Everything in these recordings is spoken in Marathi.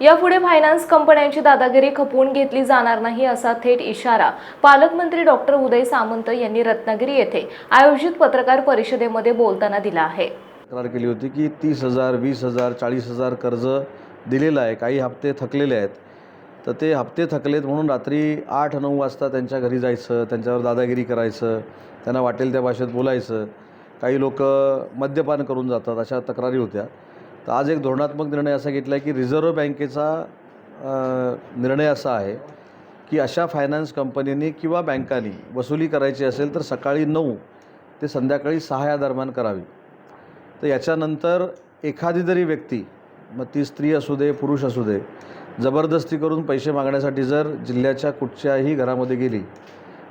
यापुढे फायनान्स कंपन्यांची दादागिरी खपवून घेतली जाणार नाही असा थेट इशारा पालकमंत्री डॉक्टर उदय सामंत यांनी रत्नागिरी येथे आयोजित पत्रकार परिषदेमध्ये बोलताना दिला आहे. तक्रार केली होती की तीस हजार वीस हजार चाळीस हजार कर्ज दिलेलं आहे. काही हप्ते थकलेले आहेत. तर ते हप्ते थकलेत म्हणून रात्री आठ नऊ वाजता त्यांच्या घरी जायचं त्यांच्यावर दादागिरी करायचं त्यांना वाटेल त्या भाषेत बोलायचं. काही लोक मद्यपान करून जातात अशा तक्रारी होत्या. तर आज एक धोरणात्मक निर्णय असा घेतला आहे की रिझर्व्ह बँकेचा निर्णय असा आहे की अशा फायनान्स कंपनींनी किंवा बँकांनी वसुली करायची असेल तर सकाळी नऊ ते संध्याकाळी सहा या दरम्यान करावी. तर याच्यानंतर एखादी जरी व्यक्ती मग ती स्त्री असू दे पुरुष असू दे जबरदस्ती करून पैसे मागण्यासाठी जर जिल्ह्याच्या कुठच्याही घरामध्ये गेली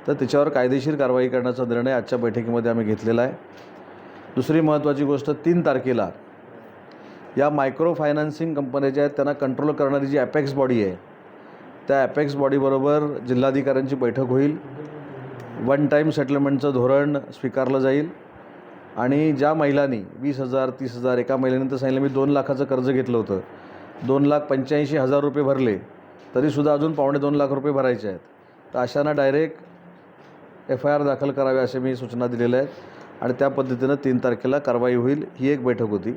तर तिच्यावर कायदेशीर कारवाई करण्याचा निर्णय आजच्या बैठकीमध्ये आम्ही घेतलेला आहे. दुसरी महत्त्वाची गोष्ट तीन तारखेला या मायक्रो फायनान्सिंग कंपन्या ज्या आहेत त्यांना कंट्रोल करणारी जी ॲपेक्स बॉडी आहे त्या ॲपेक्स बॉडीबरोबर जिल्हाधिकाऱ्यांची बैठक होईल. वन टाईम सेटलमेंटचं धोरण स्वीकारलं जाईल. आणि ज्या महिलांनी वीस हजार तीस हजार एका महिलेनंतर सांगितलं मी दोन लाखाचं कर्ज घेतलं होतं. दोन लाख पंच्याऐंशी हजार रुपये भरले. तरीसुद्धा अजून पावणे दोन लाख रुपये भरायचे आहेत. तर अशांना डायरेक्ट एफ आय आर दाखल करावे असे मी सूचना दिलेल्या आहेत. आणि त्या पद्धतीनं तीन तारखेला कारवाई होईल. ही एक बैठक होती.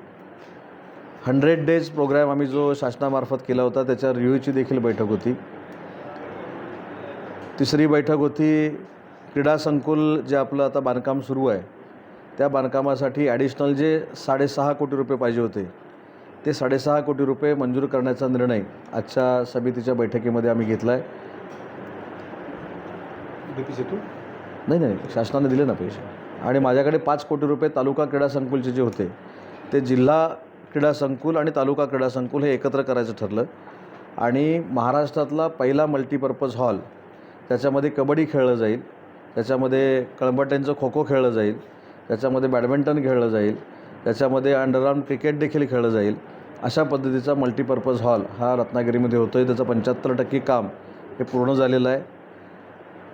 हंड्रेड डेज प्रोग्रॅम आम्ही जो शासनामार्फत केला होता त्याच्या रिव्ह्यूची देखील बैठक होती. तिसरी बैठक होती क्रीडा संकुल जे आपलं आता बांधकाम सुरू आहे. त्या बांधकामासाठी ॲडिशनल जे साडेसहा कोटी रुपये पाहिजे होते ते साडेसहा कोटी रुपये मंजूर करण्याचा निर्णय आजच्या समितीच्या बैठकीमध्ये आम्ही घेतला आहे नाही नाही शासनाने दिले ना पैसे. आणि माझ्याकडे पाच कोटी रुपये तालुका क्रीडा संकुलचे जे होते ते जिल्हा क्रीडा संकुल आणि तालुका क्रीडा संकुल हे एकत्र करायचं ठरलं. आणि महाराष्ट्रातला पहिला मल्टीपर्पज हॉल त्याच्यामध्ये कबड्डी खेळलं जाईल त्याच्यामध्ये कळंबट्यांचं खो खो खेळलं जाईल त्याच्यामध्ये बॅडमिंटन खेळलं जाईल त्याच्यामध्ये अंडरआर्म क्रिकेट देखील खेळलं जाईल अशा पद्धतीचा मल्टीपर्पज हॉल हा रत्नागिरीमध्ये होतो आहे त्याचं पंच्याहत्तर टक्के काम हे पूर्ण झालेलं आहे.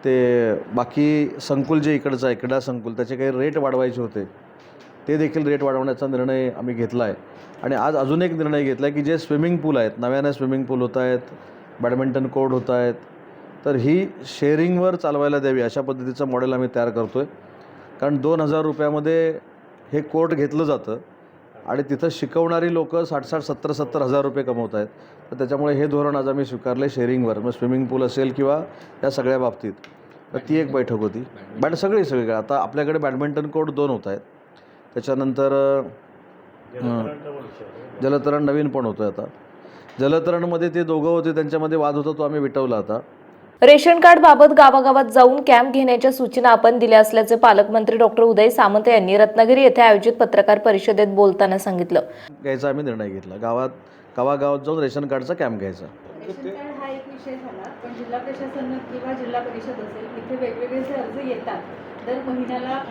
ते बाकी संकुल जे इकडचं आहे क्रीडा संकुल त्याचे काही रेट वाढवायचे होते. ते देखील रेट वाढवण्याचा निर्णय आम्ही घेतला आहे आणि आज अजून एक निर्णय घेतला आहे की जे स्विमिंग पूल आहेत नव्याने स्विमिंग पूल होत आहेत बॅडमिंटन कोर्ट होत आहेत तर ही शेअरिंगवर चालवायला द्यावी अशा पद्धतीचं मॉडेल आम्ही तयार करतो आहे कारण दोन हजार रुपयामध्ये हे कोर्ट घेतलं जातं आणि तिथं शिकवणारी लोकं साठ साठ सत्तर सत्तर हजार रुपये कमवत आहेत. तर त्याच्यामुळे हे धोरण आज आम्ही स्वीकारलं आहे शेअरिंगवर मग स्विमिंग पूल असेल किंवा या सगळ्या बाबतीत. तर ती एक बैठक होती. बॅट सगळी सगळी आता आपल्याकडे बॅडमिंटन कोर्ट दोन होत आहेत. त्याच्यानंतर जलतरण नवीन पण होतं आहे आता. जलतरणमध्ये ते दोघं होते त्यांच्यामध्ये वाद होता तो आम्ही विटवला आता. रेशन कार्ड बाबत गावागावात जाऊन कॅम्प घेण्याच्या सूचना आपण दिल्या असल्याचे पालकमंत्री डॉक्टर उदय सामंत यांनी रत्नागिरी येथे आयोजित पत्रकार परिषदेत बोलताना सांगितलं. घ्यायचा आम्ही निर्णय घेतला. गावात गावागावात जाऊन रेशन कार्डचा कॅम्प घ्यायचा. रेशन कार्ड हा एक विषय झाला पण जिल्हा प्रशासन किंवा जिल्हा परिषद असेल इथे वेगवेगळे जे अर्ज येतात. दर महिन्याला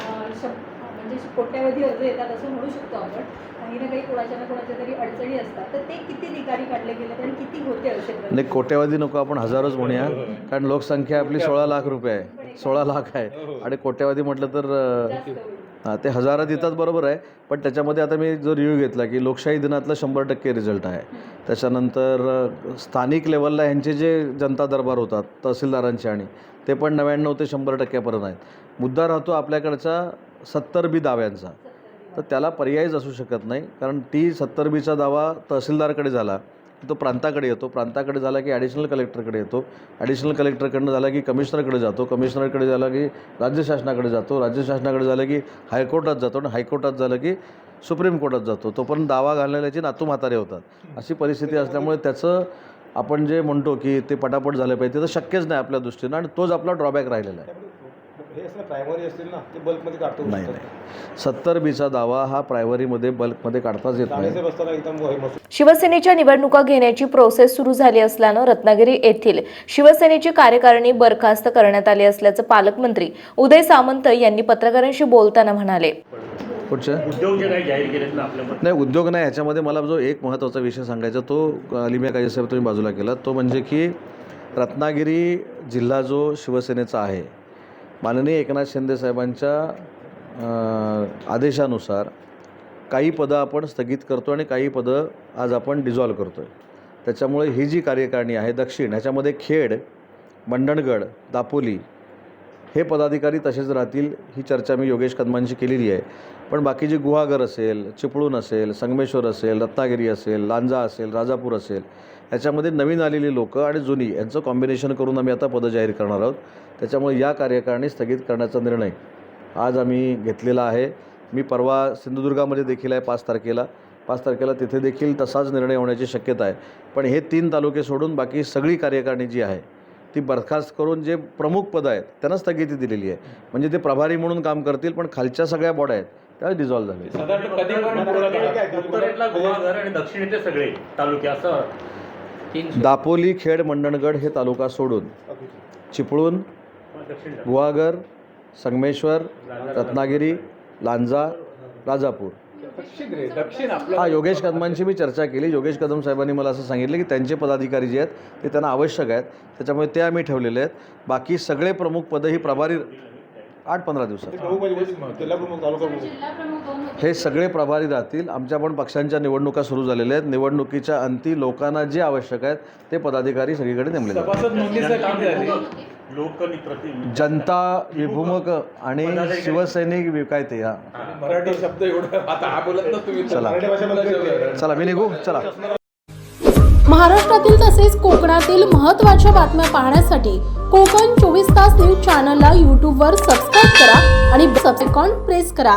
शं- म्हणजे कोट्यावधी अर्ज येतात असं म्हणू शकतो आपण. काही ना काही कोणाच्या ना कोणाच्या तरी अडचणी असतात. तर ते किती निकाली काढले गेले आणि किती होते असे नाही कोट्यावधी नको आपण हजारोच म्हणूया. कारण लोकसंख्या आपली सोळा लाख रुपये आहे. सोळा लाख आहे. आणि कोट्यावधी म्हटलं तर हां ते हजारात येतात बरोबर आहे. पण त्याच्यामध्ये आता मी जो रिव्ह्यू घेतला की लोकशाही दिनातला शंभर टक्के रिझल्ट आहे. त्याच्यानंतर स्थानिक लेवलला ह्यांचे जे जनता दरबार होतात तहसीलदारांचे आणि ते पण नव्याण्णव ते शंभर टक्क्यापर्यंत आहेत. मुद्दा राहतो आपल्याकडचा सत्तर बी दाव्यांचा. तर त्याला पर्यायच असू शकत नाही कारण टी सत्तर बीचा दावा तहसीलदारकडे झाला की तो प्रांताकडे येतो. प्रांताकडे झाला की ॲडिशनल कलेक्टरकडे येतो. ॲडिशनल कलेक्टरकडनं झाला की कमिशनरकडे जातो. कमिशनरकडे झाला की राज्य शासनाकडे जातो. राज्य शासनाकडे झालं की हायकोर्टात जातो आणि हायकोर्टात झालं की सुप्रीम कोर्टात जातो. तोपर्यंत दावा घालण्याची नातू म्हातारे होतात. अशी परिस्थिती असल्यामुळे त्याचं आपण जे म्हणतो की ते पटापट झालं पाहिजे ते तर शक्यच नाही आपल्या दृष्टीनं आणि तोच आपला ड्रॉबॅक राहिलेला आहे. हे असं प्रायमरी असतील ना ते बल्कमध्ये काढतो नाही नाही. सत्तर बीचा दावा हा प्रायव्हरीमध्ये बल्कमध्ये काढताच येत नाही. एकदम हे शिवसेनेच्या निवडणुका घेण्याची प्रोसेस सुरू झाली असल्यानं रत्नागिरी येथील शिवसेनेची कार्यकारिणी बरखास्त करण्यात आली असल्याचं पालकमंत्री उदय सामंत यांनी पत्रकारांशी बोलताना म्हणाले. उद्योग जे काही जाहीर केलेत ना आपल्या नाही उद्योग नाही. ह्याच्यामध्ये मला जो एक महत्त्वाचा विषय सांगायचा तो अलिमिया कायदेसाहेब तुम्ही बाजूला केला. तो म्हणजे की रत्नागिरी जिल्हा जो शिवसेनेचा आहे माननीय एकनाथ शिंदे साहेबांच्या आदेशानुसार काही पदं आपण स्थगित करतो आणि काही पदं आज आपण डिझॉल्व करतो आहे त्याच्यामुळे ही जी कार्यकारिणी आहे दक्षिण ह्याच्यामध्ये खेड मंडणगड दापोली हे पदाधिकारी तसेच राहतील ही चर्चा मी योगेश कदमांशी केलेली आहे. पण बाकी जे गुहागर असेल चिपळूण असेल संगमेश्वर असेल रत्नागिरी असेल लांजा असेल राजापूर असेल याच्यामध्ये नवीन आलेली लोकं आणि जुनी यांचं कॉम्बिनेशन करून आम्ही आता पदं जाहीर करणार आहोत. त्याच्यामुळे या कार्यकारणी स्थगित करण्याचा निर्णय आज आम्ही घेतलेला आहे. मी परवा सिंधुदुर्गामध्ये देखील आहे पाच तारखेला. पाच तारखेला तिथे देखील तसाच निर्णय होण्याची शक्यता आहे. पण हे तीन तालुके सोडून बाकी सगळी कार्यकारणी जी आहे ती बरखास्त करून जे प्रमुख पदं आहेत त्यांना स्थगिती दिलेली आहे. म्हणजे ते प्रभारी म्हणून काम करतील पण खालच्या सगळ्या बॉड्या आहेत त्या डिझॉल्व्ह झाले साधारण कधी पण उत्तरेतला गोवाघर आणि दक्षिणेतले सगळे तालुके असं? दापोली खेड मंडणगड हे तालुका सोडून चिपळूण गुहागर संगमेश्वर रत्नागिरी लांजा राजापूर. हा योगेश कदमांशी मी चर्चा केली. योगेश कदम साहेबांनी मला असं सांगितलं की त्यांचे पदाधिकारी जे आहेत ते त्यांना आवश्यक आहेत. त्याच्यामुळे ते आम्ही ठेवलेले आहेत. बाकी सगळे प्रमुख पदं ही प्रभारी आठ पंधरा दिवसात. ते प्रमुख जिल्हा प्रमुख तालुका प्रमुख. हे सगळे प्रभारी राहतील. आमच्या पण पक्षांच्या निवडणुका सुरू झालेल्या आहेत. निवडणुकीच्या अंती लोकांना जे आवश्यक आहेत ते पदाधिकारी सगळीकडे नेमलेले जनता विभूमक आणि शिवसैनिक वि- काय ते हा. मराठी शब्द एवढं आता हा बोलत ना तुम्ही चला. चला मी निघू. चला. महाराष्ट्रातील तसेच कोकणातील महत्त्वाच्या बातम्या पाहण्यासाठी कोकण चोवीस तास न्यूज चॅनलला यूट्यूबवर सबस्क्राईब करा आणि आयकॉन प्रेस करा.